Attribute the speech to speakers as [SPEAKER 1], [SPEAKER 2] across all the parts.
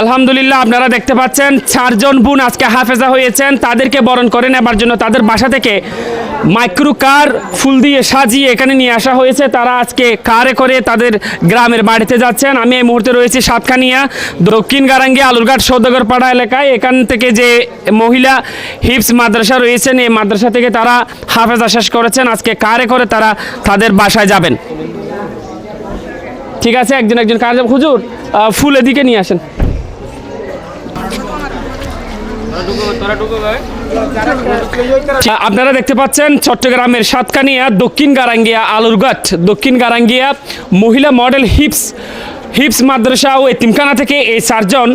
[SPEAKER 1] আলহামদুলিল্লাহ, আপনারা দেখতে পাচ্ছেন, চারজন বোন আজকে হাফেজা হয়েছেন, তাদেরকে বরণ করে নেবার জন্য তাদের বাসা থেকে মাইক্রো কার ফুল দিয়ে সাজিয়ে এখানে নিয়ে আসা হয়েছে। তারা আজকে কারে করে তাদের গ্রামের বাড়িতে যাচ্ছেন। আমি এই মুহূর্তে রয়েছি সাতখানিয়া, দক্ষিণ গারাঙ্গি, আলুরঘাট সৌদাগর পাড়া এলাকায়। এখান থেকে যে মহিলা হিপস মাদ্রাসা রয়েছেন, এই মাদ্রাসা থেকে তারা হাফেজা শেষ করেছেন। আজকে কারে করে তারা তাদের বাসায় যাবেন। ঠিক আছে, একজন একজন কাজ হুজুর ফুল এদিকে নিয়ে আসেন। আপনারা দেখতে পাচ্ছেন চট্টগ্রামের সাতকানিয়া দক্ষিণ গারাঙ্গিয়া আলুরঘাট দক্ষিণ গারাঙ্গিয়া মহিলা মডেল হিপস হিপস মাদ্রাসা ও এতিমখানা থেকে এই চারজন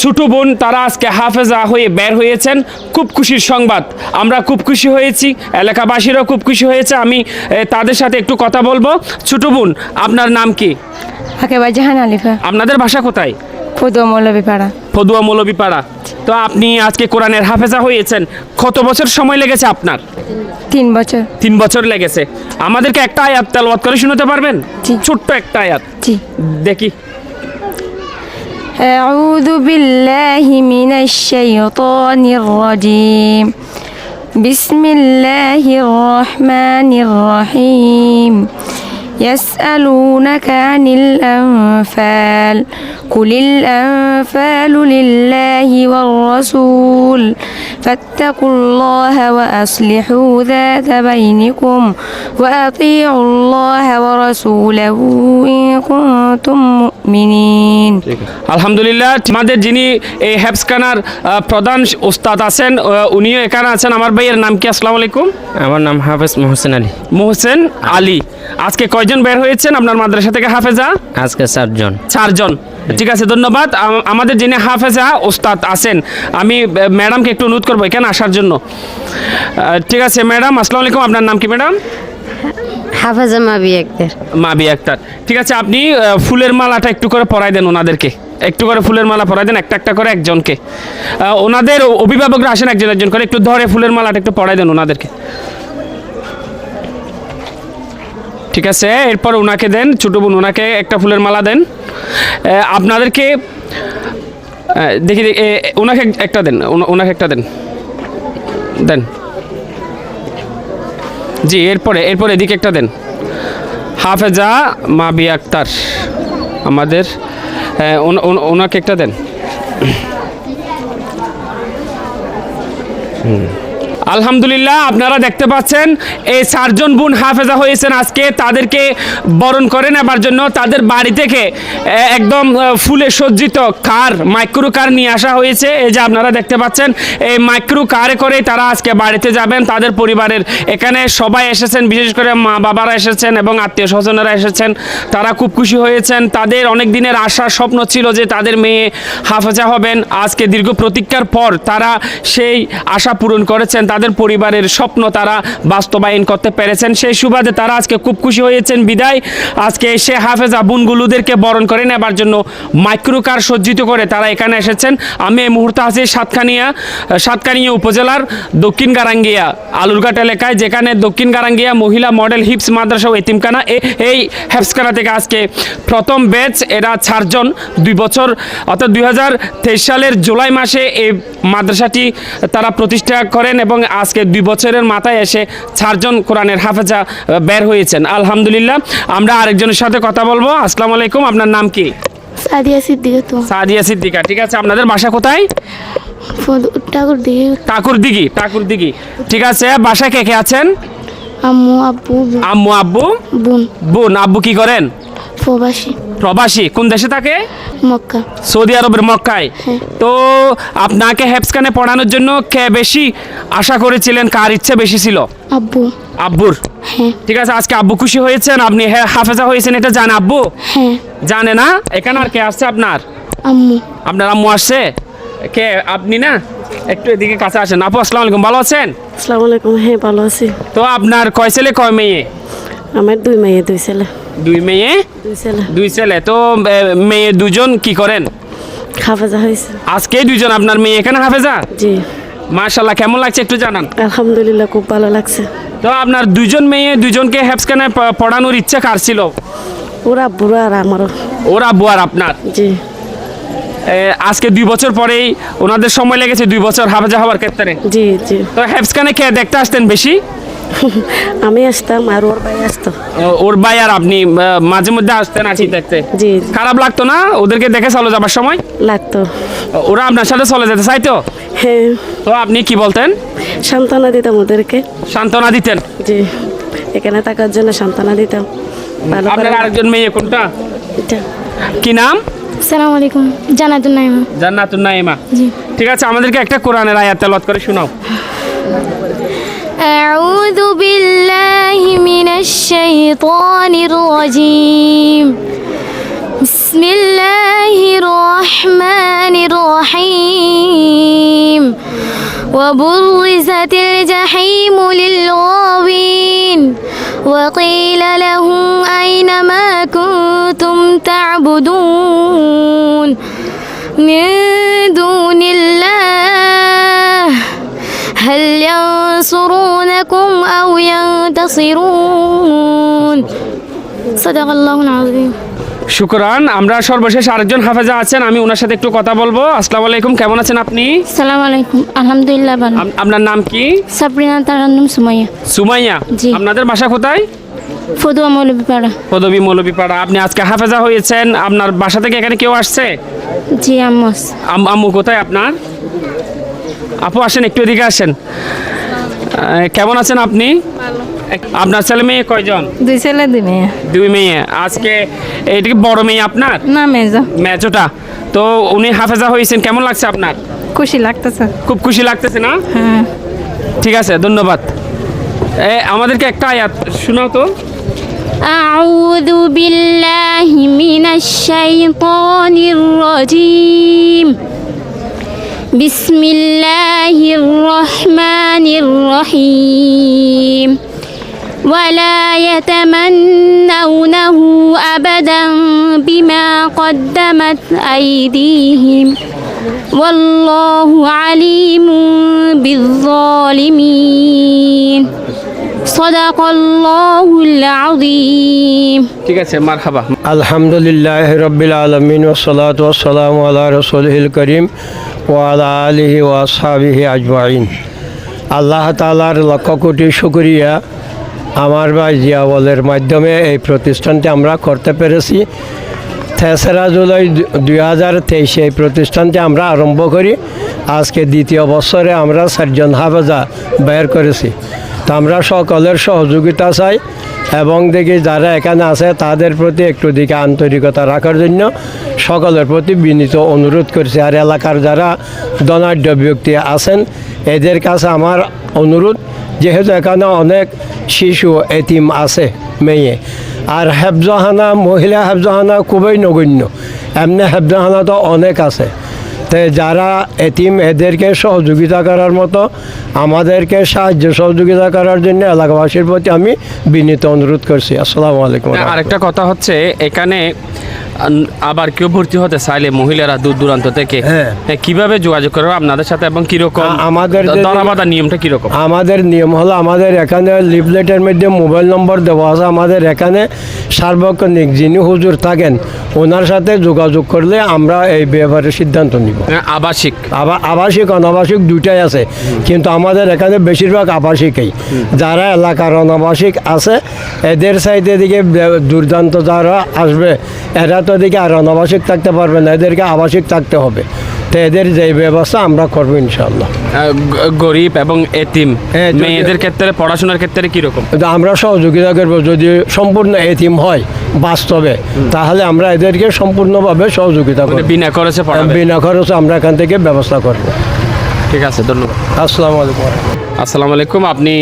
[SPEAKER 1] ছোটো বোন তারা আজকে হাফেজা হয়ে বের হয়েছেন। খুব খুশির সংবাদ। আমরা খুব খুশি হয়েছি এলাকাবাসীরাও খুব খুশি হয়েছে। আমি তাদের সাথে একটু কথা বলব। ছোটো বোন আপনার নাম কি? আপনাদের ভাষা কোথায়?
[SPEAKER 2] ফুদো মৌলবী পাড়া
[SPEAKER 1] ফদুয়া মৌলবীপাড়া তো আপনি আজকে কোরআনের হাফেজা হয়েছেন কত বছর সময় লেগেছে আপনার
[SPEAKER 2] তিন বছর
[SPEAKER 1] তিন বছর লেগেছে আমাদেরকে একটা আয়াত তেলওয়াত করে শোনাতে পারবেন
[SPEAKER 2] জি।
[SPEAKER 1] ছোট্ট একটা আয়াত
[SPEAKER 2] জি
[SPEAKER 1] দেখি
[SPEAKER 2] أعوذ بالله من الشيطان الرجيم بسم الله الرحمن الرحيم يسألونك عن الأنفال قل الأنفال لله والرسول فاتقوا الله وأصلحوا ذات بينكم وأطيعوا الله ورسوله إن كنتم مؤمنين
[SPEAKER 1] আলহামদুলিল্লাহ আমাদের যিনি এই হ্যাপসখানার আহ, প্রধান ওস্তাদ আছেন আহ, উনিও এখানে আছেন আমার ভাইয়ের নাম কি আসসালামু আলাইকুম
[SPEAKER 3] আমার নাম হাফেজ মোহসেন আলী
[SPEAKER 1] মোহসেন আলী আজকে কয়জন বের হয়েছেন আপনার মাদ্রাসা থেকে হাফেজা?
[SPEAKER 3] আজকে চারজন।
[SPEAKER 1] চারজন। ঠিক আছে ধন্যবাদ। আমাদের যিনি হাফেজা ওস্তাদ আছেন আমি ম্যাডামকে একটু অনুরোধ করব এখানে আসার জন্য। ঠিক আছে ম্যাডাম আসসালামু আলাইকুম। আপনার নাম কি ম্যাডাম?
[SPEAKER 4] হাফাজা মাবি একদের।
[SPEAKER 1] মাবি আক্তার ঠিক আছে আপনি ফুলের মালাটা একটু করে পরাই দেন ওনাদেরকে। একটু করে ফুলের মালা পরাই দেন একটা একটা করে একজনকে। ওনাদের অভিভাবকরা আসেন একজন একজন করে একটু ধরে ফুলের মালাটা একটু পরাই দেন ওনাদেরকে। ঠিক আছে, এরপর ওনাকে দেন, ছোটো বোন ওনাকে একটা ফুলের মালা দেন। আপনাদেরকে দেখি ওনাকে একটা দেন ওনাকে একটা দেন দেন। জি, এরপরে এরপরে এদিকে একটা দেন। হাফেজা মাবি আক্তার, আমাদের ওনাকে একটা দেন। হুম। আলহামদুলিল্লাহ, আপনারা দেখতে পাচ্ছেন, এই চারজন বোন হাফেজা হয়েছেন আজকে, তাদেরকে বরণ করে নেবার জন্য। তাদের বাড়ি থেকে একদম ফুলে সজ্জিত কার, মাইক্রো কার নিয়ে আসা হয়েছে। এই যে আপনারা দেখতে পাচ্ছেন, এই মাইক্রো কারে করে তারা আজকে বাড়িতে যাবেন। তাদের পরিবারের এখানে সবাই এসেছেন, বিশেষ করে মা বাবারা এসেছেন এবং আত্মীয় স্বজনেরা এসেছেন। তারা খুব খুশি হয়েছেন। তাদের অনেক দিনের আশা স্বপ্ন ছিল যে তাদের মেয়ে হাফেজা হবেন। আজকে দীর্ঘ প্রতীক্ষার পর তারা সেই আশা পূরণ করেছেন। তাদের পরিবারের স্বপ্ন তারা বাস্তবায়ন করতে পেরেছেন। সেই সুবাদে তারা আজকে খুব খুশি হয়েছেন। বিদায়। আজকে এসে হাফেজা বোনগুলোদেরকে বরণ করে নেবার জন্য মাইক্রো কার সজ্জিত করে তারা এখানে এসেছেন। আমি এই মুহূর্তে আছি সাতখানিয়া সাতখানিয়া উপজেলার দক্ষিণ গারাঙ্গিয়া, আলুরঘাট এলাকায়, যেখানে দক্ষিণ গারাঙ্গিয়া মহিলা মডেল হিপস মাদ্রাসা ও এতিমখানা। এই হেপসখানা থেকে আজকে প্রথম ব্যাচ। এরা চারজন, দুই বছর। অর্থাৎ দুই হাজার তেইশ সালের জুলাই মাসে এই মাদ্রাসাটি তারা প্রতিষ্ঠা করেন এবং আজকে দুই বছরের মাথায় এসে চারজন কোরআনের হাফেজা বের হয়েছেন। আলহামদুলিল্লাহ আমরা আরেকজনের সাথে কথা বলব। আসসালামু আলাইকুম আপনার নাম কি?
[SPEAKER 5] সাদিয়া সিদ্দিকা তো।
[SPEAKER 1] সাদিয়া সিদ্দিকা ঠিক আছে। আপনাদের বাসা কোথায়? ঠিক আছে বাসায় কে কে আছেন?
[SPEAKER 5] আম্মু আব্বু
[SPEAKER 1] আম্মু আব্বু?
[SPEAKER 5] বোন।
[SPEAKER 1] বোন আব্বু কি করেন?
[SPEAKER 5] প্রবাসী।
[SPEAKER 1] প্রবাসী? কোন দেশে থাকে?
[SPEAKER 5] মক্কা।
[SPEAKER 1] সৌদি আরবের মক্কায়।
[SPEAKER 5] হ্যাঁ।
[SPEAKER 1] তো আপনাকে হেপসখানে পড়ানোর জন্য কে বেশি আশা করেছিলেন? কার ইচ্ছে বেশি ছিল?
[SPEAKER 5] আব্বু।
[SPEAKER 1] আব্বুর?
[SPEAKER 5] হ্যাঁ।
[SPEAKER 1] ঠিক আছে আজকে আব্বু খুশি হয়েছেন? আপনি হ্যাঁ হাফেজা হয়েছেন এটা জান আব্বু?
[SPEAKER 5] হ্যাঁ।
[SPEAKER 1] জানে না? এখানে আর কে আসছে আপনার?
[SPEAKER 5] আম্মু।
[SPEAKER 1] আপনার আম্মু আসছে? কে? আপনি না? একটু এদিকে কাছে আসেন। আপু আসসালামু আলাইকুম ভালো আছেন?
[SPEAKER 6] আসসালামু আলাইকুম হ্যাঁ ভালো আছি।
[SPEAKER 1] তো আপনার কয় ছেলে কয় মেয়ে?
[SPEAKER 6] আমার দুই মেয়ে দুই ছেলে।
[SPEAKER 1] দুই মেয়ে?
[SPEAKER 6] দুই ছেলে।
[SPEAKER 1] দুই ছেলে। তো মেয়ে দুজন কি করেন?
[SPEAKER 6] হাফেজা হয়েছে।
[SPEAKER 1] আজকে দুজন আপনার মেয়ে এখানে হাফেজা?
[SPEAKER 6] জি।
[SPEAKER 1] মার্শাল্লাহ কেমন লাগছে একটু জানান।
[SPEAKER 6] আলহামদুলিল্লাহ খুব ভালো লাগছে।
[SPEAKER 1] তো আপনার দুজন মেয়ে দুজনকে হ্যাপসখানে পড়ানোর ইচ্ছা কার ছিল?
[SPEAKER 6] ওরা বুড়ো আর আমারও।
[SPEAKER 1] ওরা আর আপনার?
[SPEAKER 6] জি।
[SPEAKER 1] আজকে দুই বছর পরেই ওনাদের সময় লেগেছে দুই বছর হাফেজা হওয়ার ক্ষেত্রে।
[SPEAKER 6] জি জি।
[SPEAKER 1] তো হ্যাপসখানে কে দেখতে আসতেন বেশি?
[SPEAKER 6] আমি আসতাম আর ওর ভাই আসতো।
[SPEAKER 1] ও- ওর ভাই আর আপনি মাঝে মধ্যে আসতেন আছি দেখতে।
[SPEAKER 6] জি
[SPEAKER 1] খারাপ লাগতো না? ওদেরকে দেখে চলে যাবার সময়?
[SPEAKER 6] লাগতো।
[SPEAKER 1] ওরা আপনার সাথে চলে যেতে চাইতো
[SPEAKER 6] হ্যাঁ।
[SPEAKER 1] তো আপনি কি বলতেন?
[SPEAKER 6] সান্ত্বনা দিতাম ওদেরকে।
[SPEAKER 1] সান্ত্বনা দিতেন?
[SPEAKER 6] জি। এখানে থাকার জন্য সান্ত্বনা দিতাম।
[SPEAKER 1] আপনার আরেকজন মেয়ে কোনটা? কি নাম?
[SPEAKER 5] সালাম আলাইকুম। জানাতুন নাইমা।
[SPEAKER 1] জান্নাতুন নাইমা।
[SPEAKER 5] জি।
[SPEAKER 1] ঠিক আছে আমাদেরকে একটা কোরআনের আয়াত তেলাওয়াত করে শোনাও।
[SPEAKER 5] أعوذ بالله من الشيطان الرجيم. بسم الله الرحمن الرحيم. وبرزت الجحيم للغاوين وقيل لهم أين ما كنتم تعبدون؟ من دون الله. هل ينصرونكم أو ينتصرون صدق الله العظيم
[SPEAKER 1] শুক্রান আমরা সর্বশেষ আরেকজন হাফেজা আছেন আমি ওনার সাথে একটু কথা বলবো আসসালামু আলাইকুম কেমন আছেন আপনি
[SPEAKER 5] সালাম আলাইকুম আলহামদুলিল্লাহ ভালো
[SPEAKER 1] আপ- আপনার নাম কি
[SPEAKER 5] সাবরিনা তারান্নুম সুমাইয়া
[SPEAKER 1] সুমাইয়া
[SPEAKER 5] জি।
[SPEAKER 1] আপনাদের বাসা কোথায়
[SPEAKER 5] ফদুয়া মৌলভীপাড়া
[SPEAKER 1] পদবী মৌলবীপাড়া আপনি আজকে হাফেজা হয়েছেন আপনার বাসা থেকে এখানে কেউ আসছে
[SPEAKER 5] জি আম্মস
[SPEAKER 1] আম- আম্মু কোথায় আপনার আপু আসেন একটু এদিকে আসেন আহ, কেমন আছেন আপনি এক- আপনার ছেলে মেয়ে কয়জন
[SPEAKER 7] দুই ছেলে দুই মেয়ে
[SPEAKER 1] দুই মেয়ে আজকে এটা কি বড় মেয়ে আপনার
[SPEAKER 7] না মেজো
[SPEAKER 1] মেজোটা তো উনি হাফেজা হয়েছেন কেমন লাগছে আপনার
[SPEAKER 7] খুশি লাগতেছে
[SPEAKER 1] খুব খুশি লাগতেছে না
[SPEAKER 7] হ্যাঁ
[SPEAKER 1] ঠিক আছে ধন্যবাদ এ, আমাদেরকে একটা আয়াত শোনাও তো
[SPEAKER 5] أعوذ بالله من الشيطان الرجيم بسم الله الرحمن الرحيم ولا يتمنونه أبدا بما قدمت أيديهم والله عليم بالظالمين
[SPEAKER 1] ঠিক আছে
[SPEAKER 8] আলহামদুলিল্লাহ আলিহি আজমাইন। আল্লাহ লক্ষ কোটি শুকরিয়া আমার ভাই জিয়াওয়ালের মাধ্যমে এই প্রতিষ্ঠানটি আমরা করতে পেরেছি। তেসরা জুলাই দুই হাজার তেইশে এই প্রতিষ্ঠানটি আমরা আরম্ভ করি। আজকে দ্বিতীয় বছরে আমরা চারজন হাফেজা বের করেছি। আমরা সকলের সহযোগিতা চাই এবং দেখি যারা এখানে আছে তাদের প্রতি একটু দিকে আন্তরিকতা রাখার জন্য সকলের প্রতি বিনীত অনুরোধ করছি। আর এলাকার যারা ধনাঢ্য ব্যক্তি আছেন, এদের কাছে আমার অনুরোধ, যেহেতু এখানে অনেক শিশু, এতিম আছে, মেয়ে। আর হেফজহানা মহিলা হেফজহানা খুবই নগণ্য। এমনি হেফজহানা তো অনেক আছে। তো যারা এতিম এদেরকে সহযোগিতা করার মতো আমাদেরকে সাহায্য সহযোগিতা করার জন্য এলাকাবাসীর প্রতি আমি বিনীত অনুরোধ করছি। আসসালামু আলাইকুম
[SPEAKER 1] আরেকটা কথা হচ্ছে এখানে আবার কেউ ভর্তি হতে চাইলে মহিলারা দূর দূরান্ত থেকে
[SPEAKER 8] হ্যাঁ।
[SPEAKER 1] কীভাবে যোগাযোগ করবে আপনাদের সাথে এবং কীরকম?
[SPEAKER 8] আমাদের
[SPEAKER 1] দরাবাদা নিয়মটা কীরকম?
[SPEAKER 8] আমাদের নিয়ম হলো আমাদের এখানে লিফলেটের মধ্যে মোবাইল নম্বর দেওয়া আছে। আমাদের এখানে সার্বক্ষণিক যিনি হুজুর থাকেন ওনার সাথে যোগাযোগ করলে আমরা এই ব্যাপারে সিদ্ধান্ত নিব।
[SPEAKER 1] আবাসিক?
[SPEAKER 8] আবার আবাসিক অনাবাসিক দুইটাই আছে। কিন্তু আমাদের এখানে বেশিরভাগ আবাসিকই। যারা এলাকার অনাবাসিক আছে এদের সাইডে দিকে দুর্দান্ত যারা আসবে এরা তো দিকে আর অনাবাসিক থাকতে পারবে না এদেরকে আবাসিক থাকতে হবে। তো এদের যে ব্যবস্থা আমরা করব ইনশাল্লাহ
[SPEAKER 1] গরিব এবং এতিম
[SPEAKER 8] হ্যাঁ,
[SPEAKER 1] মেয়েদের ক্ষেত্রে পড়াশোনার ক্ষেত্রে কীরকম?
[SPEAKER 8] আমরা সহযোগিতা করব যদি সম্পূর্ণ এতিম হয় বাস্তবে তাহলে আমরা এদেরকে সম্পূর্ণভাবে সহযোগিতা
[SPEAKER 1] মানে
[SPEAKER 8] করব।
[SPEAKER 1] বিনা খরচে
[SPEAKER 8] বিনা খরচে আমরা এখান থেকে ব্যবস্থা করব।
[SPEAKER 1] ঠিক আছে ধন্যবাদ।
[SPEAKER 8] আসসালামু আলাইকুম।
[SPEAKER 1] আসসালামু আলাইকুম আপনি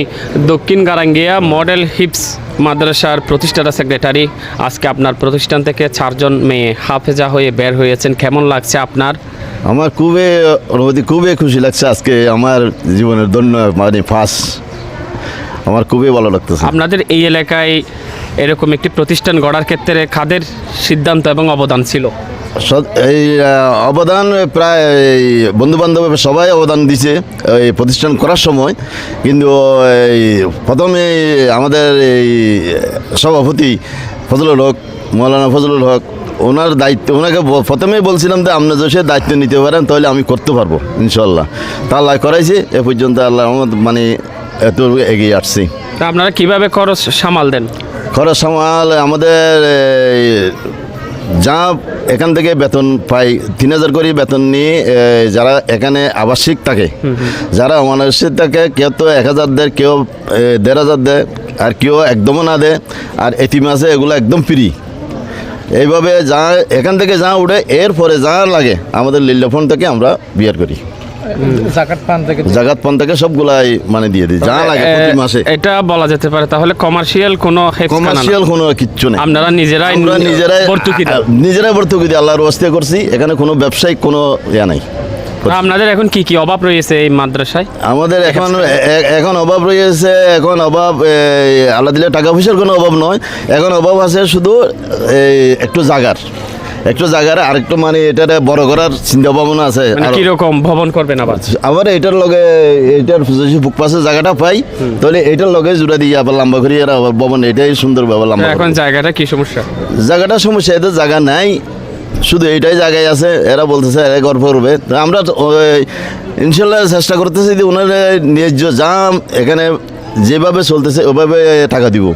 [SPEAKER 1] দক্ষিণ গারাঙ্গিয়া মডেল হিপস মাদ্রাসার প্রতিষ্ঠাতা সেক্রেটারি। আজকে আপনার প্রতিষ্ঠান থেকে চারজন মেয়ে হাফেজা হয়ে বের হয়েছেন। কেমন লাগছে আপনার?
[SPEAKER 9] আমার খুবই অনুভূতি খুবই খুশি লাগছে আজকে আমার জীবনের ধন্য মানে ফার্স্ট আমার খুবই ভালো লাগতেছে।
[SPEAKER 1] আপনাদের এই এলাকায় এরকম একটি প্রতিষ্ঠান গড়ার ক্ষেত্রে খাদের সিদ্ধান্ত এবং অবদান ছিল?
[SPEAKER 9] এই অবদান প্রায় বন্ধু বান্ধব সবাই অবদান দিছে এই প্রতিষ্ঠান করার সময়। কিন্তু এই প্রথমে আমাদের এই সভাপতি ফজলুল হক মৌলানা ফজলুল হক ওনার দায়িত্ব ওনাকে প্রথমেই বলছিলাম যে আপনি যদি দায়িত্ব নিতে পারেন তাহলে আমি করতে পারব ইনশাল্লাহ তা আল্লাহ করাইছে এ পর্যন্ত আল্লাহ রহমত মানে এত এগিয়ে আসছি।
[SPEAKER 1] তা আপনারা কীভাবে খরচ সামাল দেন?
[SPEAKER 9] খরচ সামাল আমাদের যা এখান থেকে বেতন পাই তিন হাজার করে বেতন নিয়ে যারা এখানে আবাসিক থাকে যারা অনাবাসিক থাকে কেউ তো এক হাজার দেয় কেউ দেড় হাজার দেয় আর কেউ একদমও না দেয় আর এতিম আছে এগুলো একদম ফ্রি এইভাবে যা এখান থেকে যা উঠে এরপরে যা লাগে আমাদের লিল্লাফোন থেকে আমরা বিয়ার করি। জাগাত পান থেকে সবগুলাই মানে দিয়ে দিই যা লাগে প্রতি মাসে।
[SPEAKER 1] এটা বলা যেতে পারে তাহলে কমার্শিয়াল কোনো
[SPEAKER 9] কমার্শিয়াল কোনো কিচ্ছু নেই।
[SPEAKER 1] আপনারা নিজেরাই
[SPEAKER 9] নিজেরাই
[SPEAKER 1] ভর্তুকি
[SPEAKER 9] নিজেরাই ভর্তুকি দিই আল্লাহর ওয়াস্তে করছি এখানে কোনো ব্যবসায়িক কোনো ইয়া নাই।
[SPEAKER 1] আপনাদের এখন কি কি অভাব রয়েছে এই মাদ্রাসায়?
[SPEAKER 9] আমাদের এখন এখন অভাব রয়েছে এখন অভাব আল্লাহ দিলে টাকা পয়সার কোনো অভাব নয়। এখন অভাব আছে শুধু এই একটু জাগার। একটু জায়গার আর একটু মানে এটারে বড় করার চিন্তা ভাবনা আছে।
[SPEAKER 1] মানে। কীরকম ভবন করবেন আবার?
[SPEAKER 9] আবার এটার লগে এটার যদি বুক পাশে জায়গাটা পাই তাহলে এটার লগে জুড়ে দিয়ে আবার লম্বা করি আর আবার ভবন এটাই সুন্দর আবার লম্বা
[SPEAKER 1] এখন জায়গাটা কি সমস্যা?
[SPEAKER 9] জায়গাটা সমস্যা এদের জায়গা নাই। শুধু এইটাই জায়গায় আছে এরা বলতেছে এরা গর্ব করবে। আমরা ইনশাল্লাহ চেষ্টা করতেছি যে ওনার ন্যায্য যা এখানে যেভাবে চলতেছে ওভাবে টাকা দিব।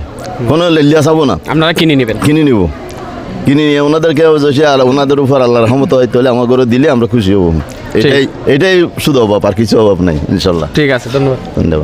[SPEAKER 9] কোনো লেলিয়া চাবো না।
[SPEAKER 1] আপনারা কিনে নেবেন।
[SPEAKER 9] কিনে নিব। কিনে নিয়ে ওনাদেরকে আর ওনাদের উপর আল্লাহ রহমত হয় তাহলে আমার ঘরে দিলে আমরা খুশি হব। এটাই এটাই শুধু অভাব আর কিছু অভাব নাই ইনশাল্লাহ।
[SPEAKER 1] ঠিক আছে ধন্যবাদ।
[SPEAKER 9] ধন্যবাদ।